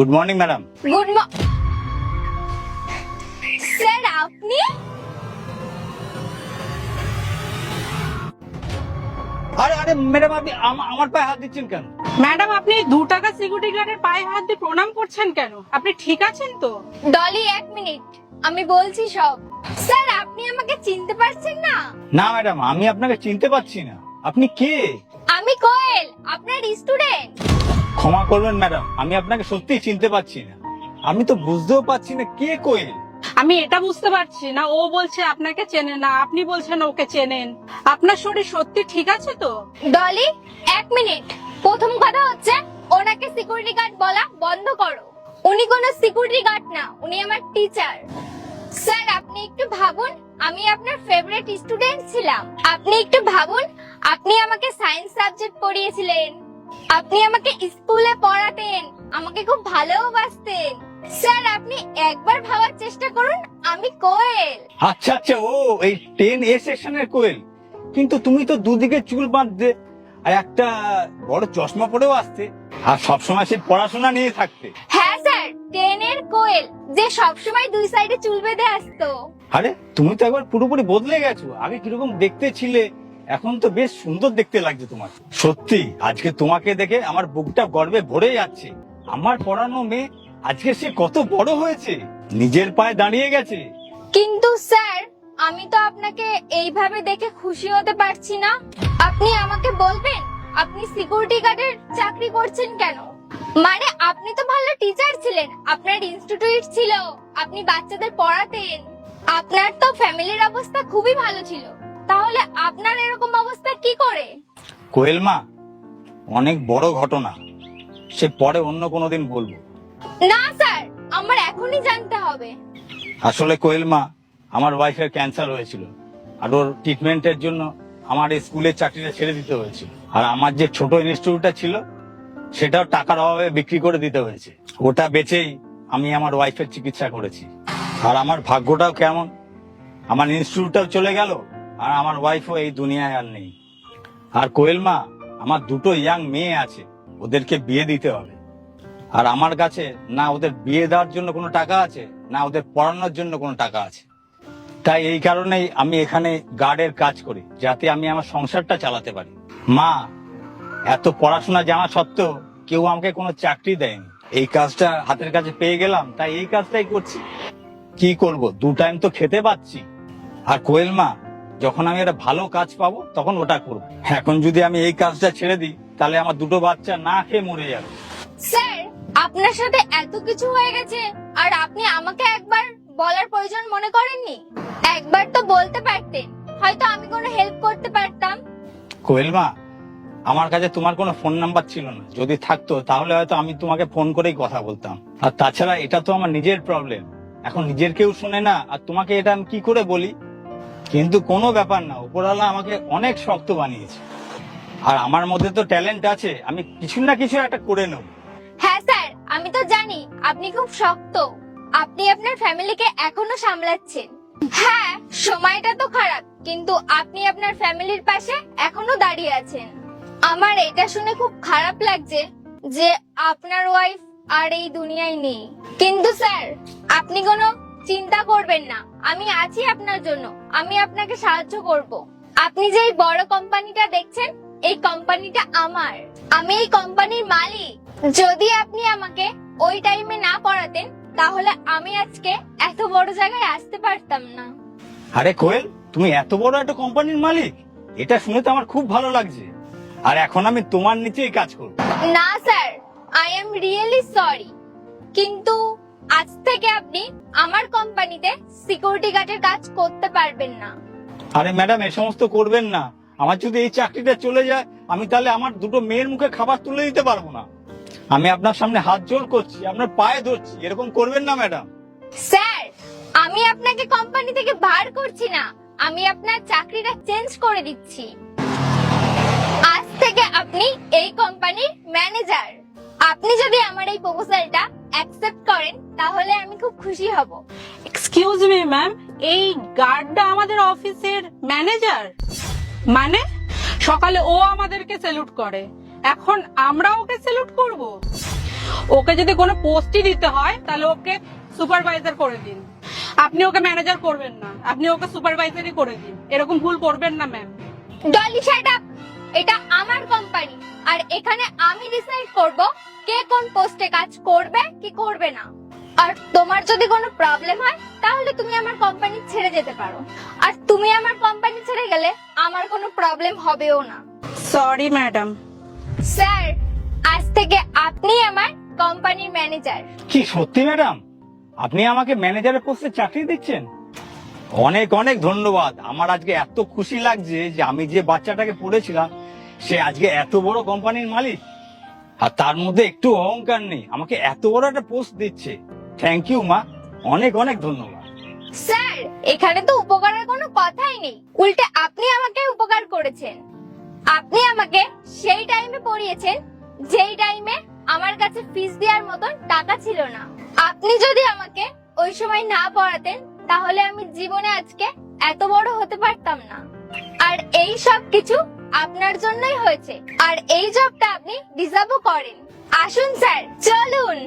Good morning madam good sir আপনি? আরে আরে ম্যাডাম আপনি আমার পায়ে হাত দিচ্ছেন কেন? ম্যাডাম আপনি দু টাকা সিকিউরিটি গার্ডের পায়ে হাত দিয়ে প্রণাম করছেন কেন? আপনি ঠিক আছেন তো? ডলি এক মিনিট। আমি বলছি সব। স্যার আপনি আমাকে চিনতে পারছেন না? না ম্যাডাম আমি আপনাকে চিনতে পারছি না। আপনি কে? আমি কোয়েল আপনার স্টুডেন্ট ক্ষমা করবেন ম্যাডাম। আমি আপনাকে সত্যিই চিনতে পারছি না। আমি তো বুঝতেও পারছি না কে কোয়েল আমি এটা বুঝতে পারছি না। ও বলছে আপনাকে চেনে না। আপনি বলছেন ওকে চেনেন। আপনার শরীর সত্যি ঠিক আছে তো? ডলি এক মিনিট। প্রথম কথা হচ্ছে ওনাকে সিকিউরিটি গার্ড বলা বন্ধ করো। উনি কোনো সিকিউরিটি গার্ড না। উনি আমার টিচার স্যার আপনি একটু ভাবুন আমি আপনার ফেভারিট স্টুডেন্ট ছিলাম। আপনি একটু ভাবুন আপনি আমাকে সায়েন্স সাবজেক্ট পড়িয়েছিলেন। আপনি আমাকে স্কুলে পড়াতেন আমাকে খুব ভালোবাসতেন। স্যার আপনি একবার ভাবার চেষ্টা করুন আমি কোয়েল। আচ্ছা আচ্ছা ও এই টেন এ সেকশনের কোয়েল। কিন্তু তুমি তো দুদিকে চুল বাঁধতে আর একটা বড় চশমা পরেও আসতে আর সবসময় সে পড়াশোনা নিয়ে থাকতে। হ্যাঁ স্যার টেনের কোয়েল যে সবসময় দুই সাইডে চুল বেঁধে আসতো। আরে তুমি তো একবার পুরোপুরি বদলে গেছো। আগে কীরকম দেখতে ছিলে এখন তো বেশ সুন্দর দেখতে লাগছে তোমাকে। সত্যি, আজকে তোমাকে দেখে আমার বুকটা গর্বে ভরে যাচ্ছে। আমার পড়ানো মেয়ে আজকে সে কত বড় হয়েছে, নিজের পায়ে দাঁড়িয়ে গেছে। কিন্তু স্যার, আমি তো আপনাকে এইভাবে দেখে খুশি হতে পারছি না। আপনি আমাকে বলবেন, আপনি সিকিউরিটি গার্ডের চাকরি করছেন কেন? মানে আপনি তো ভালো টিচার ছিলেন, আপনার ইনস্টিটিউট ছিল, আপনি বাচ্চাদের পড়াতেন। আপনার তো ফ্যামিলির অবস্থা খুবই ভালো ছিল। তাহলে আপনার এরকম অবস্থা কি করে? কোয়েল মা অনেক বড় ঘটনা। সে পরে অন্য কোনোদিন বলব। না স্যার আমার এখনই জানতে হবে। আসলে কোয়েল মা আমার ওয়াইফের ক্যান্সার হয়েছিল। আর ওর ট্রিটমেন্টের জন্য আমার এই স্কুলের চাকরিটা ছেড়ে দিতে হয়েছে। আর আমার যে ছোট ইনস্টিটিউটটা ছিল সেটাও টাকার অভাবে বিক্রি করে দিতে হয়েছে। ওটা বেচেই আমি আমার ওয়াইফের চিকিৎসা করেছি। আর আমার ভাগ্যটাও কেমন? আমার ইনস্টিটিউটটাও চলে গেল আর আমার ওয়াইফও এই দুনিয়ায় আর নেই। আর কোয়েল মা, আমার দুটো ইয়াং মেয়ে আছে, ওদেরকে বিয়ে দিতে হবে। আর আমার কাছে না ওদের বিয়ে দেওয়ার জন্য কোনো টাকা আছে, না ওদের পড়ানোর জন্য কোনো টাকা আছে। তাই এই কারণেই আমি এখানে গার্ডের কাজ করি, যাতে আমি আমার সংসারটা চালাতে পারি। মা, এত পড়াশোনা জানা সত্ত্বেও কেউ আমাকে কোনো চাকরি দেয়নি। এই কাজটা হাতের কাছে পেয়ে গেলাম, তাই এই কাজটাই করছি। কি করব? দু টাইম তো খেতে পাচ্ছি। আর কোয়েল মা যখন আমি একটা ভালো কাজ পাবো তখন ওটা করব। এখন যদি আমি এই কাজটা ছেড়ে দিই তাহলে আমার দুটো বাচ্চা না খেয়ে মরে যাবে। স্যার আপনার সাথে এত কিছু হয়ে গেছে আর আপনি আমাকে একবার বলার প্রয়োজন মনে করেননি? একবার তো বলতে পারতেন হয়তো আমি কোনো হেল্প করতে পারতাম। কোয়েল মা আমার কাছে তোমার কোনো ফোন নাম্বার ছিল না। যদি থাকতো তাহলে হয়তো আমি তোমাকে ফোন করেই কথা বলতাম। আর তাছাড়া এটা তো আমার নিজের প্রবলেম এখন নিজের কেউ শুনে না আর তোমাকে এটা আমি কি করে বলি? কিন্তু কোনো ব্যাপার না, উপরওয়ালা আমাকে অনেক শক্ত বানিয়েছে। আর আমার মধ্যে তো ট্যালেন্ট আছে, আমি কিছু না কিছু একটা করে নেব। হ্যাঁ স্যার, আমি তো জানি আপনি খুব শক্ত। আপনি আপনার ফ্যামিলিকে এখনও সামলাচ্ছেন। হ্যাঁ সময়টা তো খারাপ, কিন্তু আপনি আপনার ফ্যামিলির পাশে এখনও দাঁড়িয়ে আছেন। আমার এটা শুনে খুব খারাপ লাগছে যে আপনার ওয়াইফ আর এই দুনিয়ায় নেই। কিন্তু স্যার, আপনি কোনো চিন্তা করবেন না আমি আছি আপনার জন্য আমি আপনাকে সাহায্য করব। আপনি যে এই বড় কোম্পানিটা দেখছেন এই কোম্পানিটা আমার। আমি এই কোম্পানির মালিক। যদি আপনি আমাকে ওই টাইমে না পড়াতেন তাহলে আমি আজকে এত বড় জায়গায় আসতে পারতাম না। আরে কোয়েল তুমি এত বড় একটা কোম্পানির মালিক এটা শুনে তো আমার খুব ভালো লাগছে। আর এখন আমি তোমার নিচেই কাজ করব। না sir I am really sorry কিন্তু আজ থেকে আপনি আমার কোম্পানিতে সিকিউরিটি গার্ডের কাজ করতে পারবেন না। আরে ম্যাডাম এ সমস্ত করবেন না। আমার যদি এই চাকরিটা চলে যায় আমি তাহলে আমার দুটো মেয়ের মুখে খাবার তুলে দিতে পারব না। আমি আপনার সামনে হাত জোর করছি আপনার পায়ে ধরছি এরকম করবেন না ম্যাডাম স্যার আমি আপনাকে কোম্পানি থেকে বার করছি না। আমি আপনার চাকরিটা চেঞ্জ করে দিচ্ছি। আজ থেকে আপনি এই কোম্পানির ম্যানেজার আপনি যদি আমার এই প্রপোজালটা অ্যাকসেপ্ট করেন তাহলে আমি খুব খুশি হব। এক্সকিউজ মি ম্যাম এই গার্ডটা আমাদের অফিসের ম্যানেজার মানে? সকালে ও আমাদেরকে স্যালুট করে। এখন আমরা ওকে স্যালুট করব? ওকে যদি কোনো পোস্টই দিতে হয় তাহলে ওকে সুপারভাইজার করে দিন। আপনি ওকে ম্যানেজার করবেন না। আপনি ওকে সুপারভাইজারই করে দিন। এরকম ভুল করবেন না ম্যাম ডলি শাট আপ এটা আমার কোম্পানি আর এখানে আমি ডিসাইড করব কে কোন পোস্টে কাজ করবে কি করবে না। আর তোমার যদি কোনো প্রবলেম হয় তাহলে তুমি আমার কোম্পানি ছেড়ে যেতে পারো। আর তুমি আমার কোম্পানি ছেড়ে গেলে আমার কোনো প্রবলেম হবেও না। সরি ম্যাডাম স্যার আজ থেকে আপনি আমার কোম্পানির ম্যানেজার কি সত্যি ম্যাডাম আপনি আমাকে ম্যানেজারের পোস্টে চাকরি দিচ্ছেন? অনেক অনেক ধন্যবাদ। আমার আজকে এত খুশি লাগছে যে আমি যে বাচ্চাটাকে পড়েছিলাম সে আজকে এত বড় কোম্পানির মালিক? আর তার মধ্যে একটু অহংকার নেই। আমাকে এত বড় একটা পোস্ট দিচ্ছে। থ্যাংক ইউ মা। অনেক অনেক ধন্যবাদ। স্যার, এখানে তো উপকারের কোনো কথাই নেই। উল্টে আপনি আমাকে উপকার করেছেন। আপনি আমাকে সেই টাইমে পড়িয়েছেন, যেই টাইমে আমার কাছে ফিস দেওয়ার মতন টাকা ছিল না। আপনি যদি আমাকে ওই সময় না পড়াতেন, তাহলে আমি জীবনে আজকে এত বড় হতে পারতাম না। আর এই সব কিছু আপনার জন্যই হয়েছে। আর এই জবটা আপনি ডিজার্ভও করেন। আসুন স্যার চলুন।